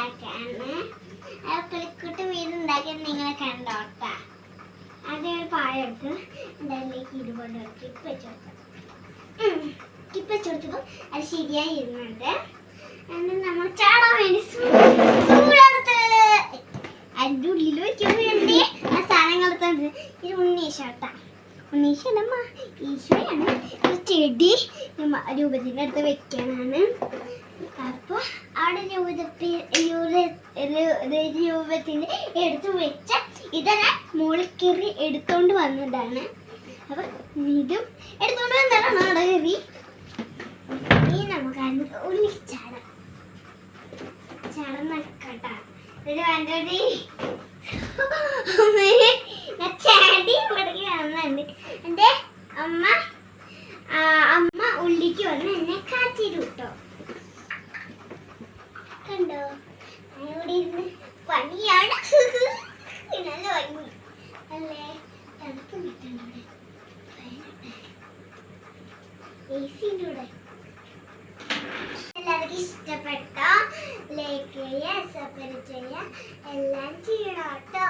ഉണ്ടാക്കാണ് പുലിക്കുട്ടി വീട് ഉണ്ടാക്കിയത് നിങ്ങളെ കണ്ടോട്ടാ ആദ്യം ഒരു പായ എടുത്ത് അതിലേക്ക് ഇതുപോലെ കിപ്പ് വെച്ച് അത് ശരിയായി ഇരുന്നുണ്ട്. എന്നിട്ട് നമ്മൾ ചാടാൻ വേണ്ടി ചൂടെടുത്തത്. അതിന്റെ ഉള്ളിൽ വേണ്ടി ആ സാധനങ്ങൾ എടുത്തത് ഇത് ഉണ്ണീശോട്ടാ ഉണ്ണീശല്ലമ്മ ഈശോയാണ്. ചെടി രൂപത്തിന്റെ അടുത്ത് വെക്കാനാണ്. അപ്പോൾ എടുത്തു വെച്ച ഇതെല്ലാം മുകളിൽ എടുത്തോണ്ട് വന്നതാണ്. അപ്പം ഇതും എടുത്തോണ്ട് വന്നതാണ് ഇനി നമുക്ക് അതിന് ഉള്ളിൽ ചാടാം എന്റെ അമ്മ അമ്മ ഉള്ളിക്ക് വന്ന് എന്നെ കണ്ടോ ഇവിടെ ഇരുന്ന് പണിയാണ്. നല്ല ഭംഗി അല്ലേ? തണുപ്പ് കിട്ടണ്ട എ സിന്റെ ഇവിടെ. എല്ലാവർക്കും ഇഷ്ടപ്പെട്ട? ലൈക്ക് ചെയ്യുക സബ്സ്ക്രൈബ് ചെയ്യുക എല്ലാം ചെയ്യണം കേട്ടോ.